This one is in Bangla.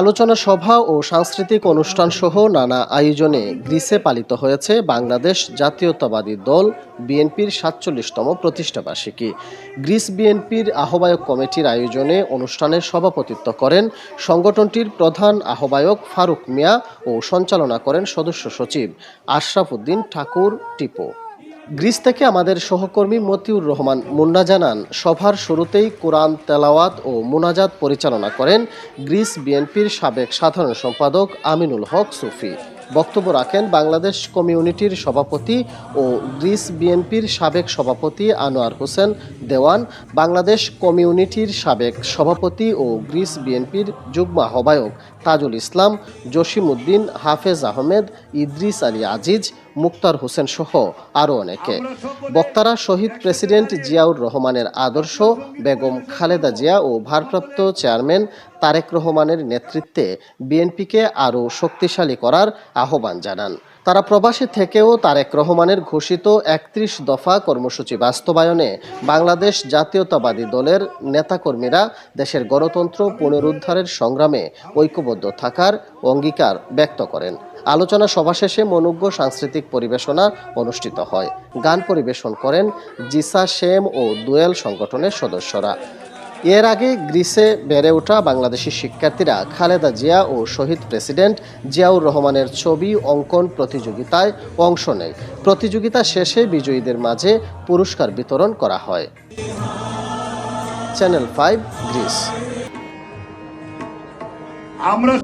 আলোচনা সভা ও সাংস্কৃতিক অনুষ্ঠান সহ নানা আয়োজনে গ্রিসে পালিত হয়েছে বাংলাদেশ জাতীয়তাবাদী দল বিএনপির সাতচল্লিশতম প্রতিষ্ঠাবার্ষিকী গ্রিস বিএনপির আহ্বায়ক কমিটির আয়োজনে অনুষ্ঠানে সভাপতিত্ব করেন সংগঠনটির প্রধান আহ্বায়ক ফারুক মিয়া ও সঞ্চালনা করেন সদস্য সচিব আশরাফ উদ্দিন ঠাকুর টিপো। গ্রিস থেকে আমাদের সহকর্মী মতিউর রহমান মুন্না জানান, সভার শুরুতেই কোরআন তেলাওয়াত ও মুনাজাত পরিচালনা করেন গ্রিস বিএনপির সাবেক সাধারণ সম্পাদক আমিনুল হক সুফি। বক্তব্য রাখেন বাংলাদেশ কমিউনিটির সভাপতি ও গ্রিস বিএনপির সাবেক সভাপতি আনোয়ার হোসেন দেওয়ান, বাংলাদেশ কমিউনিটির সাবেক সভাপতি ও গ্রিস বিএনপির যুগ্ম আহ্বায়ক তাজুল ইসলাম, জসিম উদ্দিন, হাফেজ আহমেদ, ইদ্রিস আলী আজিজ, মুক্তার হোসেন সহ আরও অনেকে। বক্তারা শহীদ প্রেসিডেন্ট জিয়াউর রহমানের আদর্শ, বেগম খালেদা জিয়া ও ভারপ্রাপ্ত চেয়ারম্যান তারেক রহমানের নেতৃত্বে বিএনপিকে আরও শক্তিশালী করার আহ্বান জানান। তারা প্রবাসী থেকেও তারেক রহমানের ঘোষিত একত্রিশ দফা কর্মসূচি বাস্তবায়নে বাংলাদেশ জাতীয়তাবাদী দলের নেতাকর্মীরা দেশের গণতন্ত্র পুনরুদ্ধারের সংগ্রামে ঐক্যবদ্ধ থাকার অঙ্গীকার ব্যক্ত করেন। আলোচনা সভা শেষে মনোজ্ঞ সাংস্কৃতিক পরিবেশনা অনুষ্ঠিত হয়। গান পরিবেশন করেন জিসা শেম ও দুয়েল সংগঠনের সদস্যরা। এর আগে গ্রিসে বেড়ে ওঠা বাংলাদেশি শিক্ষার্থীরা খালেদা জিয়া ও শহীদ প্রেসিডেন্ট জিয়াউর রহমানের ছবি অঙ্কন প্রতিযোগিতায় অংশ নেয়। প্রতিযোগিতা শেষে বিজয়ীদের মাঝে পুরস্কার বিতরণ করা হয়। Channel five Greece. আমরা